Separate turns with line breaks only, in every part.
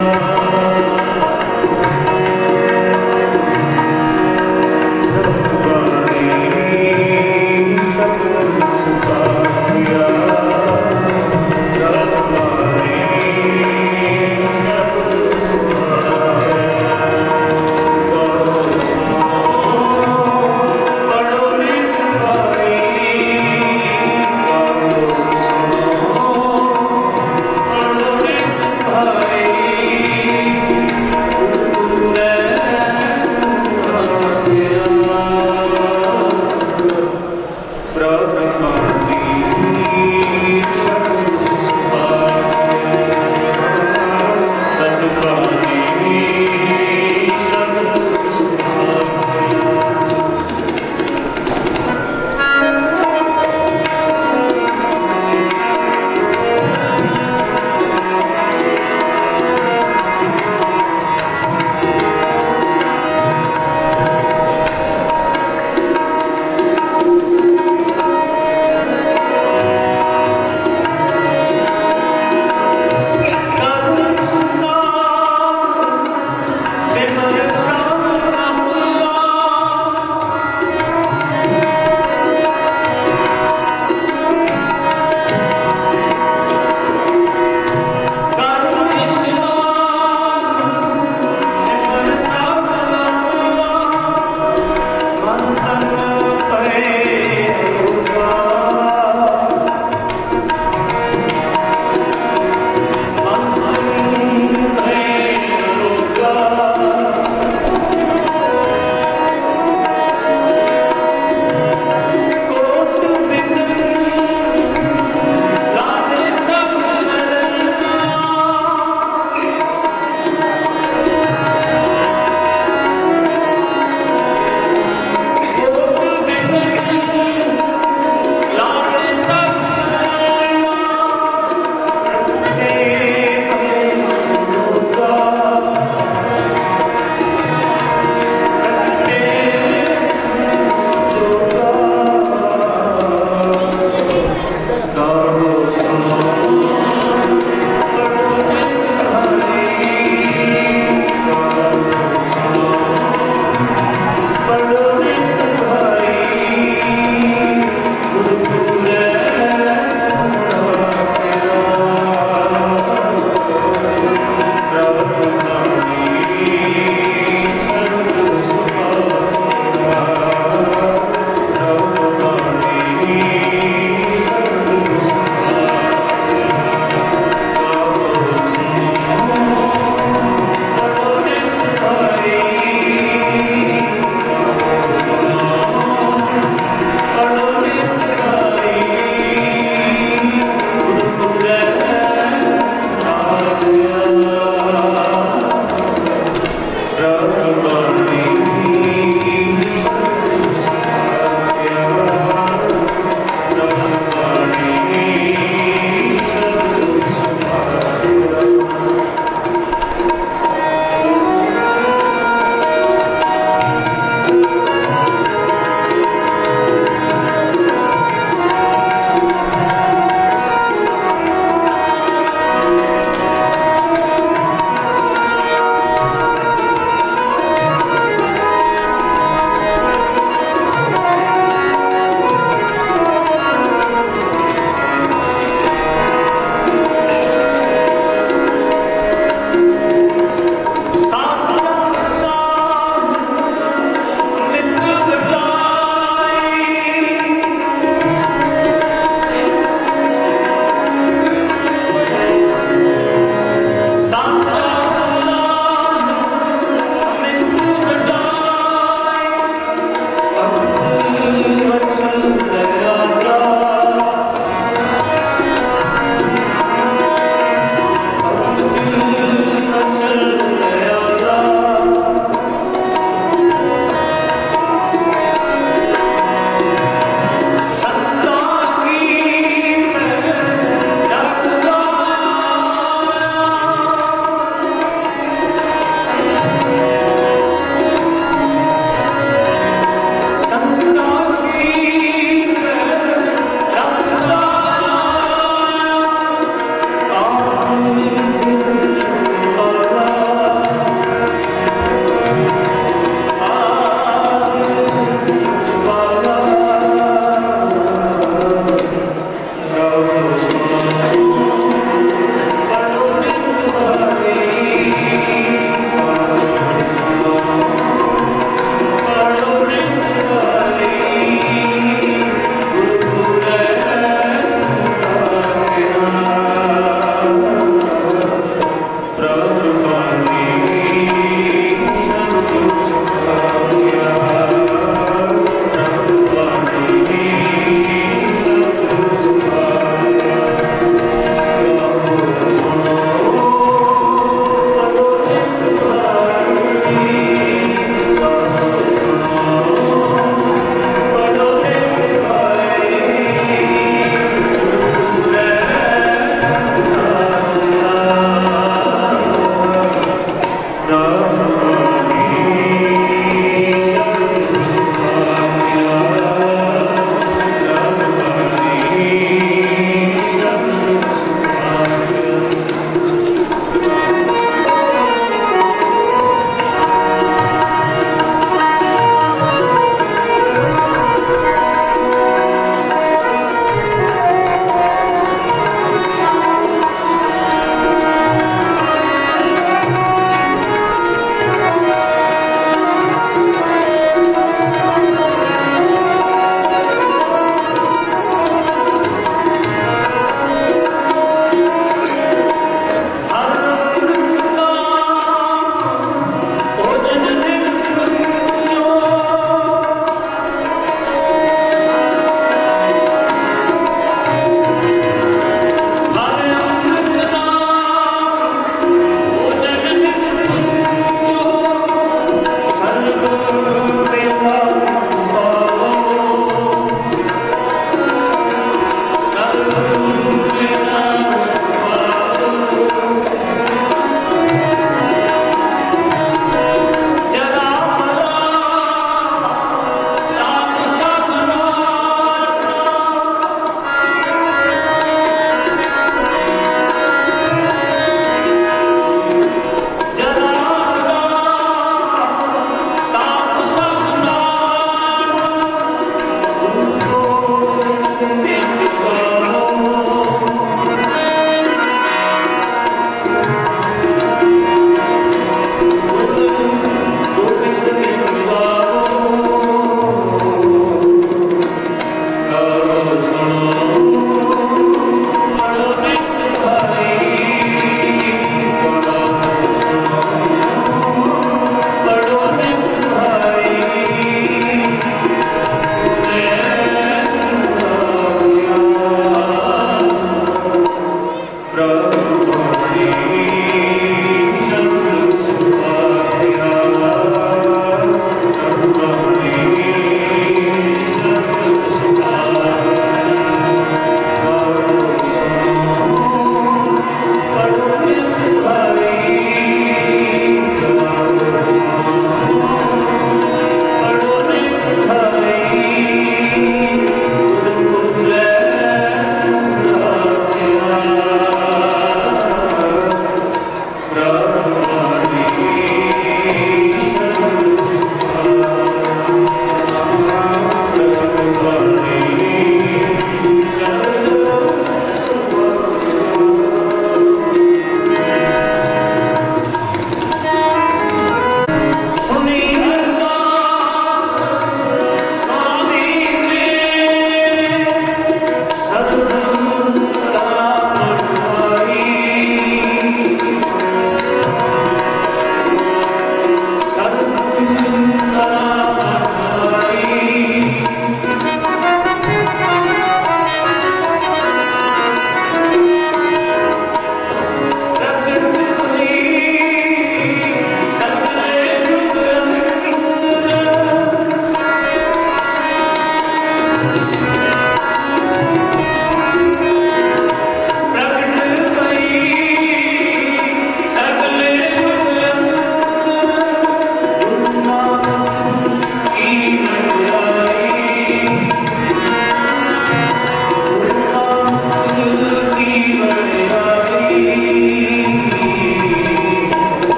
Thank you.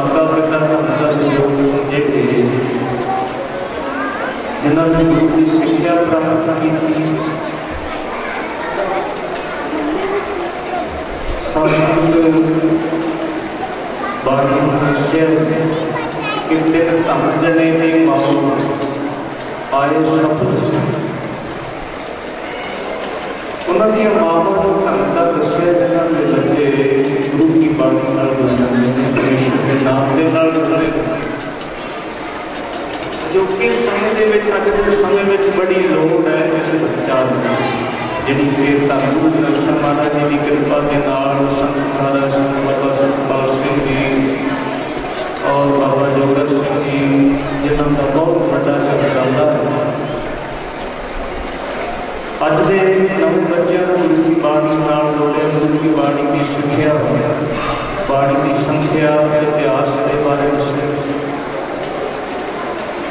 سابقہ پردہ پردہ لوگ دیتے ہیں جنہوں نے گرو کی سکھیا پراپت کی سنسکرت باقی منشیہ کتنے تم جنے نے ماؤ آئے شبد سے۔ ਉਹਨਾਂ ਦੀ ਮਾਵਾਂ ਨੂੰ ਧੰਨ ਦਾ ਦੱਸਿਆ ਜਿਨ੍ਹਾਂ ਦੇ ਬੱਚੇ ਗੁਰੂ ਦੀ ਬਾਣੀ ਨਾਲ ਜੁੜ ਜਾਂਦੇ ਨੇ ਪਰਮੇਸ਼ਰ ਦੇ ਨਾਮ ਦੇ ਨਾਲ ਜੁੜਦੇ ਨੇ ਜੋ ਕਿ ਸਮੇਂ ਦੇ ਵਿੱਚ ਅੱਜ ਦੇ ਸਮੇਂ ਵਿੱਚ ਬੜੀ ਲੋੜ ਹੈ ਇਸ ਪ੍ਰਚਾਰ ਦੀ ਜਿਹੜੀ ਕਿ ਧੰਨ ਗੁਰੂ ਗ੍ਰੰਥ ਸਾਹਿਬ ਮਹਾਰਾਜ ਜੀ ਦੀ ਕਿਰਪਾ ਦੇ ਨਾਲ ਸੰਤ ਮਹਾਰਾਜ ਸੰਤ ਬਾਬਾ ਸਤਪਾਲ ਸਿੰਘ ਜੀ ਔਰ ਬਾਬਾ ਜੋਗਰ ਸਿੰਘ ਜੀ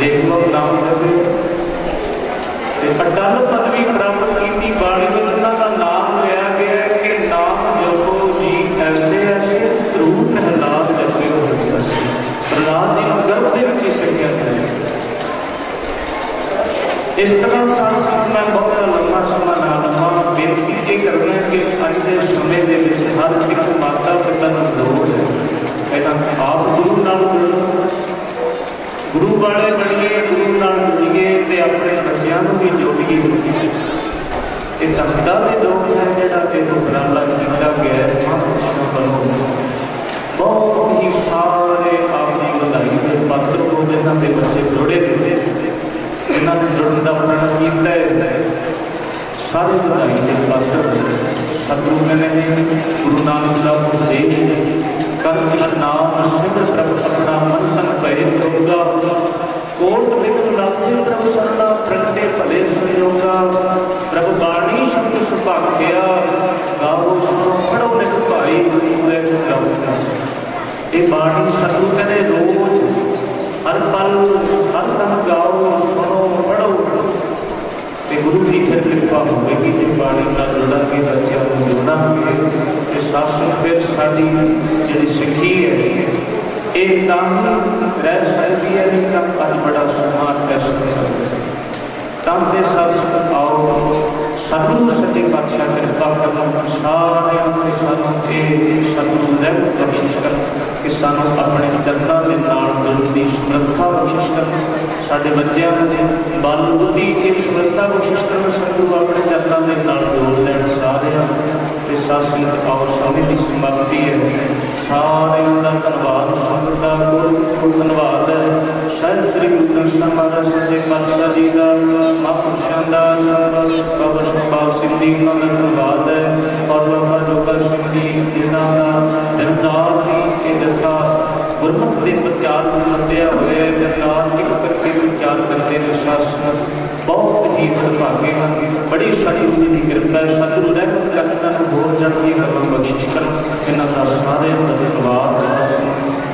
دیکھو کام کرے تے اٹل پدوی پراپت کیتی باڑی وچ اللہ دا نام لیا گیا ہے کہ نام جپو جی ایسے ایسے درود پہلاس جپے ہوئے ہیں اللہ دی مدد دے وچ شریعت ہے اس طرح ساتھ ساتھ میں بہت لمبا سماں نہ لواں بےنتی یہ کرنا کہ اج دے سمے دے وچ ہر ایک بات اقدامی لوگ ہیں جہاں کہ حکمرانہ کیا گیا ہے بنو بہت ہی سارے اپنی بدائی کے پاتر کو یہاں کے بچے جوڑے گئے یہاں نے جڑن کا پرن کیتا ہے سارے بدائی کے پاتر سدگو نے گرو نانک کا اپدیش کر نام سمر اپنا منتن پہ ہوگا ਆਪਣਾ ਮਨ ਤਨ ਭੈ ਜੋਗਾ ਕੋਟ ਵਿਗਨ ਲਾਥੇ ਪ੍ਰਭ ਸਰਨਾ ਪ੍ਰਗਟੇ ਭਲੇ ਸੰਯੋਗਾ ਪ੍ਰਭ ਬਾਣੀ ਸ਼ਬਦ ਸੁਭਾਗਿਆ ਗਾਵੋ ਸੁਣੋ ਪੜੋ ਨਿਕ ਭਾਈ ਪੂਰੇ ਗਾਵੋ ਇਹ ਬਾਣੀ ਸਤਿਗੁਰੂ ਕਹਿੰਦੇ ਰੋਜ਼ ਹਰ ਪਲ ਹਰ ਤਨ ਗਾਓ ਸੁਣੋ ਪੜੋ ਤੇ ਗੁਰੂ ਦੀ ਫਿਰ ਕਿਰਪਾ ਹੋਵੇਗੀ ਜੇ ਬਾਣੀ ਨਾਲ ਜੁੜਾਂਗੇ ਬੱਚਿਆਂ ਨੂੰ ਜੁੜਾਂਗੇ ਤੇ ਸਾਸਨ ਫਿਰ ਸਾਡੀ ਜਿਹੜੀ ਸਿੱਖੀ ਹੈ ਇਹ ਤਾਂ کر سکتی ہے لیکن اپنا بڑا سمان کر سکتے ہیں۔ تم دے سس آؤ۔ سنو سچے بادشاہ کرپا کرنا سارے اپنے سانوں کے سنو رحم بخشش کر کہ سانوں اپنے جنتا کے نال دل کی سمرتھا بخشش کر۔ سارے بچوں نے بل کی یہ سمرتھا بخشش کر سانوں اپنے جنتا کے نال جوڑ لین سارے۔ ساسی آؤ سونے کی سمرتی ہے۔ سارے کا دھنواد ਬਹੁਤ ਧੰਨਵਾਦ ਹੈ ਸ਼ਾਇਦ ਸ੍ਰੀ ਗੁਰੂ ਗ੍ਰੰਥ ਸਾਹਿਬ ਮਹਾਰਾਜ ਸੱਚੇ ਪਾਤਸ਼ਾਹ ਜੀ ਦਾ ਮਹਾਂਪੁਰਸ਼ਾਂ ਦਾ ਬਾਬਾ ਸ਼ਪਾਲ ਸਿੰਘ ਜੀ ਦਾ ਧੰਨਵਾਦ ਹੈ ਔਰ ਬਾਬਾ ਜੋਗਰ ਸਿੰਘ ਜੀ ਜਿਨ੍ਹਾਂ ਦਾ ਦਿਨਦਾਰ ਹੀ ਇਹ ਜਥਾ ਗੁਰਮਤਿ ਦੇ ਪ੍ਰਚਾਰ ਨੂੰ ਲੱਦਿਆ ਹੋਇਆ ਦਿਨਦਾਰ ਇੱਕ ਕਰਕੇ ਵਿਚਾਰ ਕਰਦੇ ਨੇ ਸ਼ਾਸਨ ਬਹੁਤ ਹੀ ਭਾਗੇ ਹਨ ਬੜੀ ਸਤਿਗੁਰੂ ਜੀ ਦੀ ਕਿਰਪਾ ਹੈ ਸਤਿਗੁਰੂ ਰਹਿਮਤ ਕਰਨਾ ਨੂੰ ਹੋਰ ਜਨਮੀ ਕਰਮ ਬਖਸ਼ਿਸ਼ ਕਰ ਇਹਨਾਂ ਦਾ ਸਾਰੇ ਦਾ ਧੰਨਵਾਦ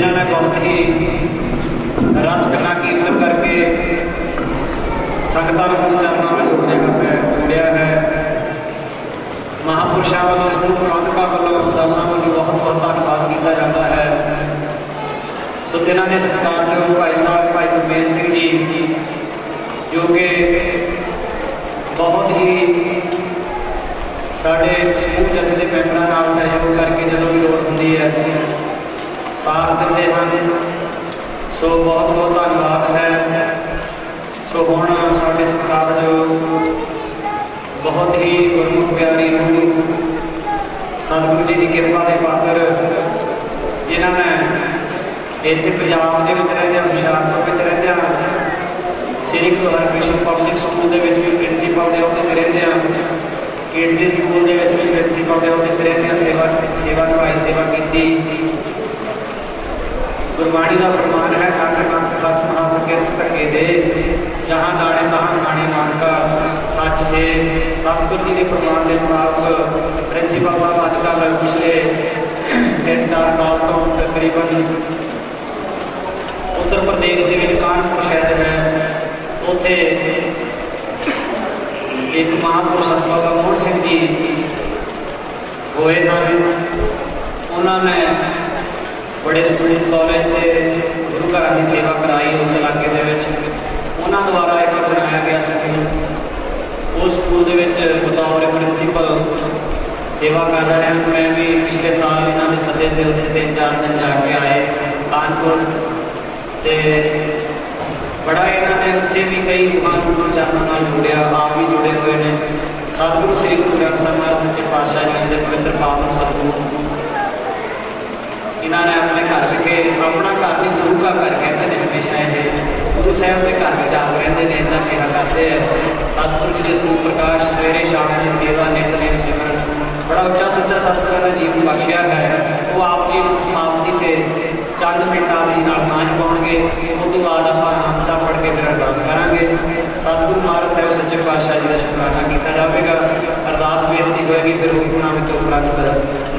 جنہوں نے بہت ہی رس پنا کیرتن کر کے سنگتوں کو پہنچانا والے جوڑیا ہے مہاپرشاں والوں، اس کو پنکھا والوں داساں والوں بہت بہت دھنیواد کیا جاتا ہے۔ سو جنہوں نے ستارجوگ بھائی صاحب، بھائی گرمیر سنگھ جی جو کہ بہت ہی سارے سکول جتھے کے ممبروں سہیوگ کر کے جب بھی لوڑ ہوتی ਸਾਥ ਦਿੰਦੇ ਹਨ ਸੋ ਬਹੁਤ ਬਹੁਤ ਧੰਨਵਾਦ ਹੈ ਸੋ ਹੁਣ ਸਾਡੇ ਸਤਿਕਾਰਯੋਗ ਬਹੁਤ ਹੀ ਗੁਰਮੁਖ ਪਿਆਰੀ ਨੂੰ ਸਤਿਗੁਰੂ ਜੀ ਦੀ ਕਿਰਪਾ ਦੇ ਪਾਤਰ ਜਿਨ੍ਹਾਂ ਨੇ ਇੱਥੇ ਪੰਜਾਬ ਦੇ ਵਿੱਚ ਰਹਿੰਦੇ ਹੁਸ਼ਿਆਰਪੁਰ ਵਿੱਚ ਰਹਿੰਦੇ ਸ੍ਰੀ ਗੁਰੂ ਹਰਕ੍ਰਿਸ਼ਨ ਪਬਲਿਕ ਸਕੂਲ ਦੇ ਵਿੱਚ ਵੀ ਪ੍ਰਿੰਸੀਪਲ ਦੇ ਅਹੁਦੇ ਤੇ ਰਹਿੰਦੇ ਆ ਕੇਂਦਰੀ ਸਕੂਲ ਦੇ ਵਿੱਚ ਵੀ ਪ੍ਰਿੰਸੀਪਲ ਦੇ ਅਹੁਦੇ ਤੇ ਰਹਿੰਦੇ ਆ ਸੇਵਾ ਸੇਵਾ ਨਿਭਾਈ ਸੇਵਾ ਕੀਤੀ ਗੁਰਬਾਣੀ ਦਾ ਫਰਮਾਨ ਹੈ ਕੰਨ ਕੰਨ ਖਸ ਮਹਾਤ ਕੇ ਧੱਕੇ ਦੇ ਜਹਾਂ ਦਾਣੇ ਤਹਾਂ ਖਾਣੇ ਮਾਨਕਾ ਸੱਚ ਦੇ ਸਤਿਗੁਰ ਜੀ ਦੇ ਫਰਮਾਨ ਦੇ ਮੁਤਾਬਕ ਪ੍ਰਿੰਸੀਪਲ ਸਾਹਿਬ ਅੱਜ ਕੱਲ੍ਹ ਪਿਛਲੇ 3-4 ਸਾਲ ਤੋਂ ਤਕਰੀਬਨ ਉੱਤਰ ਪ੍ਰਦੇਸ਼ ਦੇ ਵਿੱਚ ਕਾਨਪੁਰ ਸ਼ਹਿਰ ਹੈ ਉੱਥੇ ਇੱਕ ਮਹਾਪੁਰਸ਼ ਬਾਬਾ ਮੋਹਨ ਸਿੰਘ ਜੀ ਹੋਏ ਹਨ ਉਹਨਾਂ ਨੇ ਬੜੇ ਸਕੂਲ ਕਾਲਜ ਤੇ ਗੁਰੂ ਘਰਾਂ ਦੀ ਸੇਵਾ ਕਰਾਈ ਉਸ ਇਲਾਕੇ ਦੇ ਵਿੱਚ। ਉਹਨਾਂ ਦੁਆਰਾ ਇੱਕ ਬਣਾਇਆ ਗਿਆ ਸਕੂਲ ਉਸ ਸਕੂਲ ਦੇ ਵਿੱਚ ਬਤੌਰ ਪ੍ਰਿੰਸੀਪਲ ਸੇਵਾ ਕਰ ਰਹੇ ਹਾਂ ਮੈਂ ਵੀ ਪਿਛਲੇ ਸਾਲ ਇਹਨਾਂ ਦੇ ਸੱਦੇ ਤੇ ਉੱਥੇ ਤਿੰਨ ਚਾਰ ਦਿਨ ਜਾ ਕੇ ਆਏ ਕਾਨਪੁਰ ਤੇ ਬੜਾ ਇਹਨਾਂ ਨੇ ਉੱਥੇ ਵੀ ਕਈ ਮਹਾਂਪੁਰਖ ਚਰਨਾਂ ਨਾਲ ਜੁੜਿਆ, ਆਪ ਵੀ ਜੁੜੇ ਹੋਏ ਨੇ। ਸਤਿਗੁਰੂ ਸ੍ਰੀ ਗੁਰੂ ਗ੍ਰੰਥ ਸਾਹਿਬ ਮਹਾਰਾਜ ਸੱਚੇ ਪਾਤਸ਼ਾਹ ਜੀ ਦੇ ਪਵਿੱਤਰ ਪਾਵਨ ਸਰੂਪ ਇਹਨਾਂ ਨੇ ਆਪਣੇ ਘਰ ਵਿਖੇ ਆਪਣਾ ਘਰ ਨਹੀਂ ਗੁਰੂ ਦਾ ਘਰ ਕਹਿੰਦੇ ਨੇ ਹਮੇਸ਼ਾ ਇਹ ਗੁਰੂ ਸਾਹਿਬ ਦੇ ਘਰ ਵਿੱਚ ਆਪ ਰਹਿੰਦੇ ਨੇ ਇਹਨਾਂ ਕਿਹਾ ਕਰਦੇ ਹੈ ਸਤਿਗੁਰੂ ਜੀ ਦੇ ਸਰੂਪ ਪ੍ਰਕਾਸ਼ ਸਵੇਰੇ ਸ਼ਾਮ ਦੀ ਸੇਵਾ ਨਿਤਨੇਮ ਸਿਮਰਨ। ਬੜਾ ਉੱਚਾ ਸੁੱਚਾ ਸਤਿਗੁਰਾਂ ਨੇ ਜੀਵਨ ਬਖਸ਼ਿਆ ਹੈ। ਉਹ ਆਪ ਜੀ ਨੂੰ ਸਮਾਪਤੀ ਤੇ ਚੰਦ ਮਿੰਟਾਂ ਦੀ ਨਾਲ ਸਾਂਝ ਪਾਉਣਗੇ। ਉਸ ਤੋਂ ਬਾਅਦ ਆਪਾਂ ਆਨੰਦ ਸਾਹਿਬ ਪੜ੍ਹ ਕੇ ਫਿਰ ਅਰਦਾਸ ਕਰਾਂਗੇ। ਸਤਿਗੁਰੂ ਮਹਾਰਾਜ ਸਾਹਿਬ ਸੱਚੇ ਪਾਤਸ਼ਾਹ ਜੀ ਦਾ ਸ਼ੁਕਰਾਨਾ ਕੀਤਾ ਜਾਵੇਗਾ। ਅਰਦਾਸ ਬੇਨਤੀ ਹੋਏਗੀ, ਫਿਰ ਹੁਕਮਾਂ ਵਿੱਚੋਂ ਉਪਰੰਤ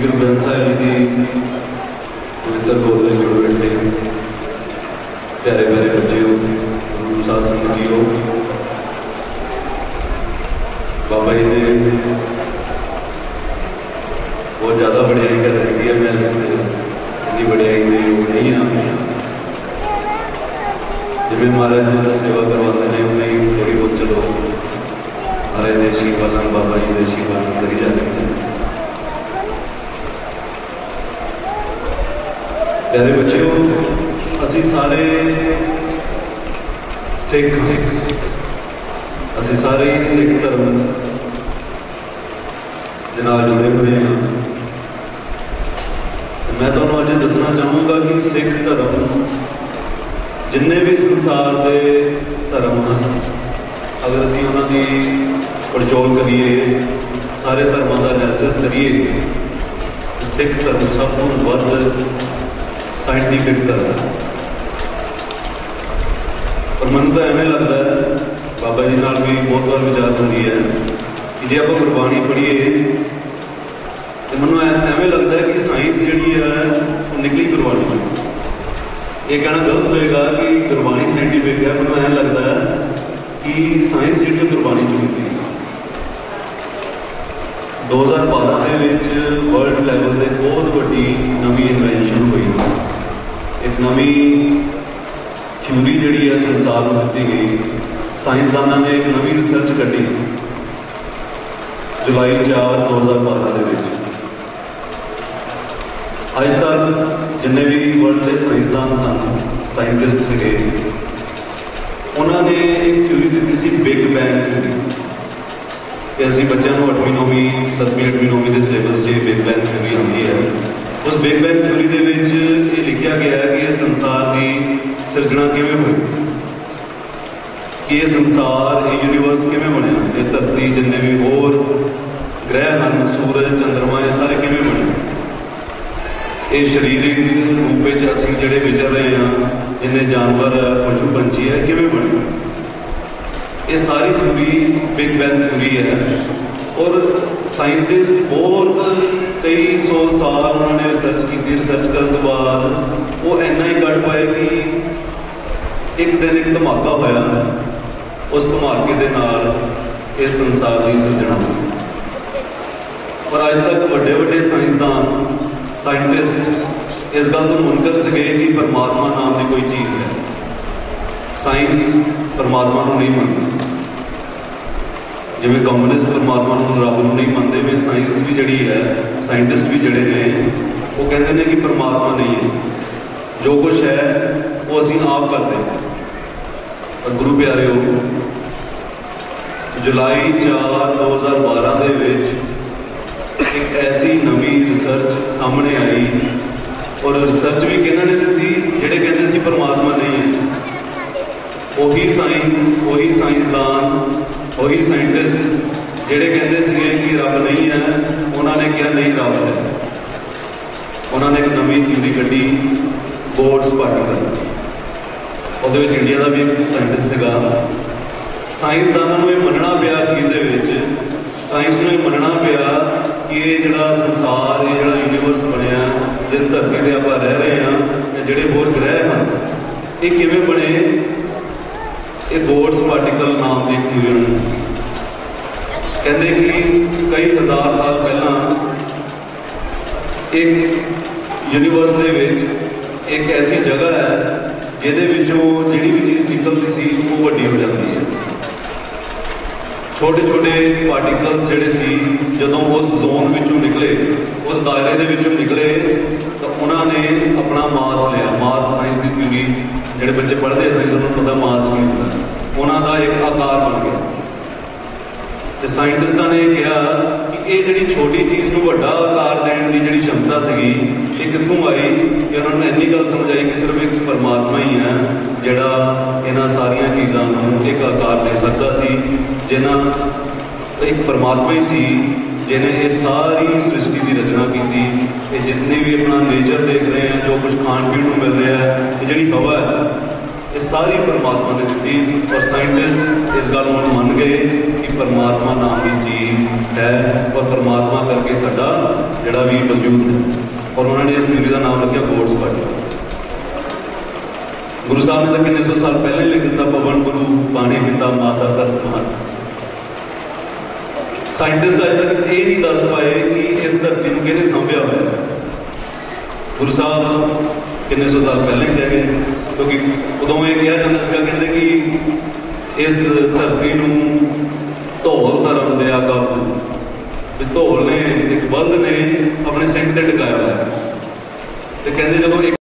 گروبینسا پوتر بول رہے جڑ بیٹھے پیارے پیارے بچے ہو ساتھ سنگی ہو بابا جی نے بہت زیادہ بڑیائی کر رہی ہے میں اس سے اتنی میں وہ نہیں ہوں جب مہاراج جی کا سیوا کرواتے ہیں انہیں تھوڑی بہت چلو مہاراج دیشی پالن بابا جی دیشی پالن کری جاتے ہیں ਪਿਆਰੇ ਬੱਚਿਓ ਅਸੀਂ ਸਾਰੇ ਸਿੱਖ ਅਸੀਂ ਸਾਰੇ ਹੀ ਸਿੱਖ ਧਰਮ ਦੇ ਨਾਲ ਜੁੜੇ ਹੋਏ ਹਾਂ। ਮੈਂ ਤੁਹਾਨੂੰ ਅੱਜ ਦੱਸਣਾ ਚਾਹੂੰਗਾ ਕਿ ਸਿੱਖ ਧਰਮ ਜਿੰਨੇ ਵੀ ਸੰਸਾਰ ਦੇ ਧਰਮ ਹਨ, ਅਗਰ ਅਸੀਂ ਉਹਨਾਂ ਦੀ ਪੜਚੋਲ ਕਰੀਏ, ਸਾਰੇ ਧਰਮਾਂ ਦਾ ਐਨਾਲਿਸਿਸ ਕਰੀਏ, ਸਿੱਖ ਧਰਮ ਸਭ ਤੋਂ ਵੱਧ ਸਾਇੰਟੀਫਿਕ ਧਰਮ ਪਰ ਮੈਨੂੰ ਤਾਂ ਐਵੇਂ ਲੱਗਦਾ ਹੈ, ਬਾਬਾ ਜੀ ਨਾਲ ਵੀ ਬਹੁਤ ਵਾਰ ਵਿਚਾਰ ਹੁੰਦੀ ਹੈ ਕਿ ਜੇ ਆਪਾਂ ਗੁਰਬਾਣੀ ਪੜ੍ਹੀਏ, ਤੇ ਮੈਨੂੰ ਐਵੇਂ ਲੱਗਦਾ ਹੈ ਕਿ ਸਾਇੰਸ ਜਿਹੜੀ ਹੈ, ਉਹ ਨਿਕਲੀ ਗੁਰਬਾਣੀ ਚੋਂ ਇਹ ਕਹਿਣਾ ਗਲਤ ਹੋਏਗਾ ਕਿ ਗੁਰਬਾਣੀ ਸਾਇੰਟੀਫਿਕ ਹੈ, ਮੈਨੂੰ ਐਂ ਲੱਗਦਾ ਹੈ ਕਿ ਸਾਇੰਸ ਜਿਹੜੀ ਹੈ ਗੁਰਬਾਣੀ ਚੋਂ ਨਿਕਲੀ 2012 ਦੇ ਵਿੱਚ ਵਰਲਡ ਲੈਵਲ ਤੇ ਬਹੁਤ ਵੱਡੀ ਨਵੀਂ ਇਨਵੈਂਸ਼ਨ ਹੋਈ। ਇੱਕ ਨਵੀਂ ਥਿਊਰੀ ਜਿਹੜੀ ਹੈ ਸੰਸਾਰ ਨੂੰ ਦਿੱਤੀ ਗਈ। ਸਾਇੰਸਦਾਨਾਂ ਨੇ ਇੱਕ ਨਵੀਂ ਰਿਸਰਚ ਕੱਢੀ। ਜੁਲਾਈ 4 2012 ਦੇ ਵਿੱਚ। ਅੱਜ ਤੱਕ ਜਿੰਨੇ ਵੀ ਵਰਲਡ ਦੇ ਸਾਇੰਸਦਾਨ ਸਨ ਸਾਇੰਟਿਸਟ ਸੀਗੇ, ਉਹਨਾਂ ਨੇ ਇੱਕ ਥਿਊਰੀ ਦਿੱਤੀ ਸੀ ਬਿਗ ਬੈਂਗ ਥਿਊਰੀ ਕਿ ਅਸੀਂ ਬੱਚਿਆਂ ਨੂੰ 8ਵੀਂ 9ਵੀਂ 7ਵੀਂ 8ਵੀਂ 9ਵੀਂ ਦੇ ਸਿਲੇਬਸ 'ਚ ਬਿਗ ਬੈਂਗ ਥਿਊਰੀ ਆਉਂਦੀ ਹੈ। ਉਸ ਬਿਗ ਬੈਂਗ ਥਿਊਰੀ ਦੇ ਵਿੱਚ ਇਹ ਲਿਖਿਆ ਗਿਆ ਹੈ ਕਿ ਇਹ ਸੰਸਾਰ ਦੀ ਸਿਰਜਣਾ ਕਿਵੇਂ ਹੋਈ? ਕਿ ਇਹ ਸੰਸਾਰ, ਇਹ ਯੂਨੀਵਰਸ ਕਿਵੇਂ ਬਣਿਆ? ਇਹ ਧਰਤੀ, ਜਿੰਨੇ ਵੀ ਹੋਰ ਗ੍ਰਹਿ ਹਨ, ਸੂਰਜ, ਚੰਦਰਮਾ, ਇਹ ਸਾਰੇ ਕਿਵੇਂ ਬਣੇ? ਇਹ ਸਰੀਰਿਕ ਰੂਪ ਵਿੱਚ ਅਸੀਂ ਜਿਹੜੇ ਵਿਚਰ ਰਹੇ ਹਾਂ, ਜਿੰਨੇ ਜਾਨਵਰ, ਪਸ਼ੂ, ਪੰਛੀ ਹੈ, ਕਿਵੇਂ ਬਣੇ? ਇਹ ਸਾਰੀ ਥਿਊਰੀ, ਬਿਗ ਬੈਂਗ ਥਿਊਰੀ ਹੈ ਔਰ ਸਾਇੰਟਿਸਟ ਬਹੁਤ ਕਈ ਸੌ ਸਾਲ ਉਹਨਾਂ ਨੇ ਰਿਸਰਚ ਕੀਤੀ ਰਿਸਰਚ ਕਰਨ ਤੋਂ ਬਾਅਦ ਉਹ ਇੰਨਾ ਹੀ ਕੱਢ ਪਾਏ ਕਿ ਇੱਕ ਦਿਨ ਇੱਕ ਧਮਾਕਾ ਹੋਇਆ ਉਸ ਧਮਾਕੇ ਦੇ ਨਾਲ ਇਹ ਸੰਸਾਰ ਦੀ ਸਿਰਜਣਾ ਹੋਈ। ਪਰ ਅੱਜ ਤੱਕ ਵੱਡੇ ਵੱਡੇ ਸਾਇੰਸਦਾਨ ਸਾਇੰਟਿਸਟ ਇਸ ਗੱਲ ਤੋਂ ਮੁਨਕਰ ਸੀਗੇ ਕਿ ਪਰਮਾਤਮਾ ਨਾਮ ਦੀ ਕੋਈ ਚੀਜ਼ ਹੈ। ਸਾਇੰਸ ਪਰਮਾਤਮਾ ਨੂੰ ਨਹੀਂ ਮੰਨਦੀ। ਜਿਵੇਂ ਕਮਿਊਨਿਸਟ ਪਰਮਾਤਮਾ ਨੂੰ ਰੱਬ ਨੂੰ ਨਹੀਂ ਮੰਨਦੇ ਵੇ ਸਾਇੰਸ ਵੀ ਜਿਹੜੀ ਹੈ ਸਾਇੰਟਿਸਟ ਵੀ ਜਿਹੜੇ ਨੇ, ਉਹ ਕਹਿੰਦੇ ਨੇ ਕਿ ਪਰਮਾਤਮਾ ਨਹੀਂ ਹੈ। ਜੋ ਕੁਝ ਹੈ, ਉਹ ਅਸੀਂ ਆਪ ਕਰਦੇ ਹਾਂ। ਪਰ ਗੁਰੂ ਪਿਆਰਿਓ, ਜੁਲਾਈ 4 2012 ਦੇ ਵਿੱਚ ਇੱਕ ਐਸੀ ਨਵੀਂ ਰਿਸਰਚ ਸਾਹਮਣੇ ਆਈ ਔਰ ਰਿਸਰਚ ਵੀ ਕਿਹਨਾਂ ਨੇ ਦਿੱਤੀ? ਜਿਹੜੇ ਕਹਿੰਦੇ ਸੀ ਪਰਮਾਤਮਾ ਨਹੀਂ ਹੈ। ਉਹੀ ਸਾਇੰਸ ਉਹੀ ਸਾਇੰਸਦਾਨ ਉਹੀ ਸਾਇੰਟਿਸਟ ਜਿਹੜੇ ਕਹਿੰਦੇ ਸੀਗੇ ਕਿ ਰੱਬ ਨਹੀਂ ਹੈ, ਉਹਨਾਂ ਨੇ ਕਿਹਾ ਨਹੀਂ ਰੱਬ ਹੈ। ਉਹਨਾਂ ਨੇ ਇੱਕ ਨਵੀਂ ਥਿਊਰੀ ਕੱਢੀ, ਬੋਰਡਸ ਪਾਰਟੀਕਲ ਉਹਦੇ ਵਿੱਚ ਇੰਡੀਆ ਦਾ ਵੀ ਇੱਕ ਸਾਇੰਟਿਸਟ ਸੀਗਾ। ਸਾਇੰਸਦਾਨਾਂ ਨੂੰ ਇਹ ਮੰਨਣਾ ਪਿਆ ਅਖੀਰ ਦੇ ਵਿੱਚ ਸਾਇੰਸ ਨੂੰ ਇਹ ਮੰਨਣਾ ਪਿਆ ਕਿ ਇਹ ਜਿਹੜਾ ਸੰਸਾਰ, ਇਹ ਜਿਹੜਾ ਯੂਨੀਵਰਸ ਬਣਿਆ, ਜਿਸ ਧਰਤੀ ਤੇ ਆਪਾਂ ਰਹਿ ਰਹੇ ਹਾਂ, ਇਹ ਜਿਹੜੇ ਹੋਰ ਗ੍ਰਹਿ ਹਨ, ਇਹ ਕਿਵੇਂ ਬਣੇ? ਇਹ ਗੋਡਸ ਪਾਰਟੀਕਲ ਨਾਮ ਦੇ ਥਿਊਰੀ ਨੂੰ ਕਹਿੰਦੇ ਕਿ ਕਈ ਹਜ਼ਾਰ ਸਾਲ ਪਹਿਲਾਂ ਇੱਕ ਯੂਨੀਵਰਸ ਦੇ ਵਿੱਚ ਇੱਕ ਐਸੀ ਜਗ੍ਹਾ ਹੈ, ਜਿਹਦੇ ਵਿੱਚੋਂ ਜਿਹੜੀ ਵੀ ਚੀਜ਼ ਨਿਕਲਦੀ ਸੀ, ਉਹ ਵੱਡੀ ਹੋ ਜਾਂਦੀ ਹੈ। ਛੋਟੇ ਛੋਟੇ ਪਾਰਟੀਕਲਸ ਜਿਹੜੇ ਸੀ, ਜਦੋਂ ਉਸ ਜ਼ੋਨ ਵਿੱਚੋਂ ਨਿਕਲੇ, ਉਸ ਦਾਇਰੇ ਦੇ ਵਿੱਚੋਂ ਨਿਕਲੇ ਤਾਂ ਉਹਨਾਂ ਨੇ ਆਪਣਾ ਮਾਸ ਲਿਆ। ਮਾਸ ਸਾਇੰਸ ਦੀ ਥਿਊਰੀ ਜਿਹੜੇ ਬੱਚੇ ਪੜ੍ਹਦੇ ਸਾਇੰਸ ਉਹਨਾਂ ਨੂੰ ਪਤਾ ਮਾਸ ਕੀ ਹੁੰਦਾ। ਉਹਨਾਂ ਦਾ ਇੱਕ ਆਕਾਰ ਬਣ ਗਿਆ। ਤੇ ਸਾਇੰਟਿਸਟਾਂ ਨੇ ਕਿਹਾ ਕਿ ਇਹ ਜਿਹੜੀ ਛੋਟੀ ਚੀਜ਼ ਨੂੰ ਵੱਡਾ ਆਕਾਰ ਦੇਣ ਦੀ ਜਿਹੜੀ ਸ਼ਮਤਾ ਸੀਗੀ, ਇਹ ਕਿੱਥੋਂ ਆਈ? ਕਿ ਉਹਨਾਂ ਨੂੰ ਇੰਨੀ ਗੱਲ ਸਮਝ ਆਈ ਕਿ ਸਿਰਫ ਇੱਕ ਪਰਮਾਤਮਾ ਹੀ ਹੈ, ਜਿਹੜਾ ਇਹਨਾਂ ਸਾਰੀਆਂ ਚੀਜ਼ਾਂ ਨੂੰ ਇੱਕ ਆਕਾਰ ਦੇ ਸਕਦਾ ਸੀ ਜਿਹਨਾਂ ਇੱਕ ਪਰਮਾਤਮਾ ਹੀ ਸੀ ਜਿਨੇ ਇਹ ਸਾਰੀ ਸ੍ਰਿਸ਼ਟੀ ਦੀ ਰਚਨਾ ਕੀਤੀ, ਇਹ ਜਿੰਨੇ ਵੀ ਆਪਣਾ ਨੇਚਰ ਦੇਖ ਰਹੇ ਆ, ਜੋ ਕੁਝ ਖਾਣ ਪੀਣ ਨੂੰ ਮਿਲ ਰਿਹਾ ਹੈ, ਇਹ ਜਿਹੜੀ ਹਵਾ ਹੈ, ਇਹ ਸਾਰੀ ਪਰਮਾਤਮਾ ਨੇ ਦਿੱਤੀ। ਔਰ ਸਾਇੰਟਿਸਟ ਇਸ ਗੱਲ ਨੂੰ ਮੰਨ ਗਏ ਕਿ ਪਰਮਾਤਮਾ ਨਾਮ ਦੀ ਚੀਜ਼ ਹੈ ਔਰ ਪਰਮਾਤਮਾ ਕਰਕੇ ਸਾਡਾ ਜਿਹੜਾ ਵੀ ਵਜੂਦ ਹੈ। ਔਰ ਉਹਨਾਂ ਨੇ ਇਸ ਥਿਊਰੀ ਦਾ ਨਾਮ ਰੱਖਿਆ ਗੋਡਸ ਪਾਰਟੀ ਗੁਰੂ ਸਾਹਿਬ ਨੇ ਤਾਂ ਕਿੰਨੇ ਸੌ ਸਾਲ ਪਹਿਲਾਂ ਹੀ ਲਿਖ ਦਿੱਤਾ ਪਵਨ ਗੁਰੂ ਪਾਣੀ ਪਿਤਾ ਮਾਤਾ ਧਰਤ ਮਾਤਾ ਸਾਇੰਟਿਸਟ ਅਜੇ ਤੱਕ ਇਹ ਨਹੀਂ ਦੱਸ ਪਾਏ ਕਿ ਇਸ ਧਰਤੀ ਨੂੰ ਕਿਹਨੇ ਸੰਭਿਆ ਹੋਇਆ ਗੁਰੂ ਸਾਹਿਬ ਕਿੰਨੇ ਸੌ ਸਾਲ ਪਹਿਲਾਂ ਹੀ ਗਏ ਕਿਉਂਕਿ ਉਦੋਂ ਇਹ ਕਿਹਾ ਜਾਂਦਾ ਸੀਗਾ, ਕਹਿੰਦੇ ਕਿ ਇਸ ਧਰਤੀ ਨੂੰ ਧੌਲ ਧਰਮ ਦੇ ਕਾਬੂ ਵੀ ਧੌਲ ਨੇ, ਇੱਕ ਬਲਦ ਨੇ ਆਪਣੇ ਸਿੰਘ ਤੇ ਟਿਕਾਇਆ ਹੋਇਆ ਤੇ ਕਹਿੰਦੇ ਜਦੋਂ